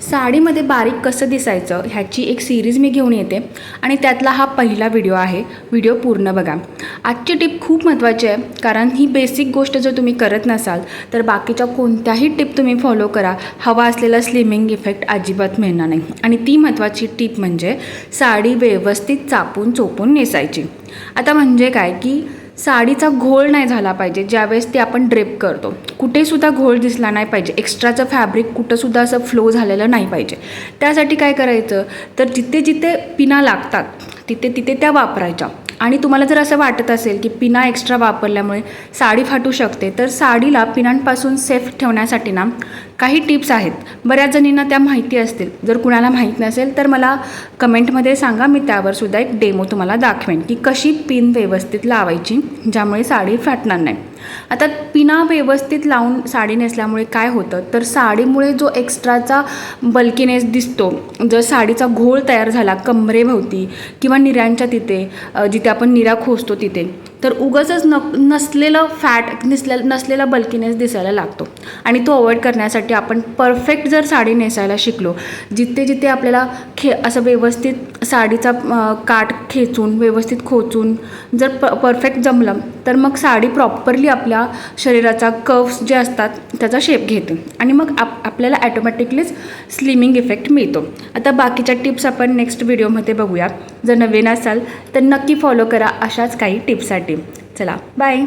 साडीमध्ये बारीक कसं दिसायचं ह्याची एक सिरीज मी घेऊन येते. आणि त्यातला हा पहिला व्हिडिओ आहे. व्हिडिओ पूर्ण बघा. आजची टिप खूप महत्त्वाची आहे कारण ही बेसिक गोष्ट जर तुम्ही करत नसाल तर बाकीच्या कोणत्याही टिप तुम्ही फॉलो करा. हवा असलेला स्लिमिंग इफेक्ट अजिबात मिळणार नाही. आणि ती महत्त्वाची टिप म्हणजे साडी व्यवस्थित चापून चोपून नेसायची. आता म्हणजे काय की साडीचा घोळ नाही झाला पाहिजे ज्यावेळेस ते आपण ड्रेप करतो. कुठेसुद्धा घोळ दिसला नाही पाहिजे एक्स्ट्राचं फॅब्रिक कुठंसुद्धा असं फ्लो झालेलं नाही पाहिजे. त्यासाठी काय करायचं? तर जिथे जिथे पिना लागतात तिथे तिथे त्या वापरायच्या. आणि तुम्हाला जर असं वाटत असेल की पिना एक्स्ट्रा वापरल्यामुळे साडी फाटू शकते तर साडीला पिनांपासून सेफ ठेवण्यासाठी ना काही टिप्स आहेत. बऱ्याच जणींना त्या माहिती असतील. जर कुणाला माहीत नसेल तर मला कमेंटमध्ये सांगा. मी त्यावर सुद्धा एक डेमो तुम्हाला दाखवेन की कशी पिन व्यवस्थित लावायची ज्यामुळे साडी फाटणार नाही. आता पिना व्यवस्थित लावून साडी नेसल्यामुळे काय होतं? तर साडीमुळे जो एक्स्ट्राचा बल्कीनेस दिसतो जर साडीचा घोळ तयार झाला कमरेभोवती किंवा निऱ्यांच्या तिथे जिथे आपण निरा खोसतो तिथे तर उगाचच न नसलेलं फॅट नसले नसलेला बल्कीनेस दिसायला लागतो. आणि तो अवॉइड करण्यासाठी आपण परफेक्ट जर साडी नेसायला शिकलो जिथे जिथे आपल्याला खे असं व्यवस्थित साडीचा काट काठ खेचून व्यवस्थित खोचून जर प परफेक्ट जमलं तर मग साडी प्रॉपरली आपल्या शरीराचा कव्स जे असतात त्याचा शेप घेते. आणि मग आप आपल्याला ॲटोमॅटिकलीच स्लिमिंग इफेक्ट मिळतो. आता बाकीच्या टिप्स आपण नेक्स्ट व्हिडिओमध्ये बघूया. जर नवीन असाल तर नक्की फॉलो करा अशाच काही टिप्ससाठी चला बाय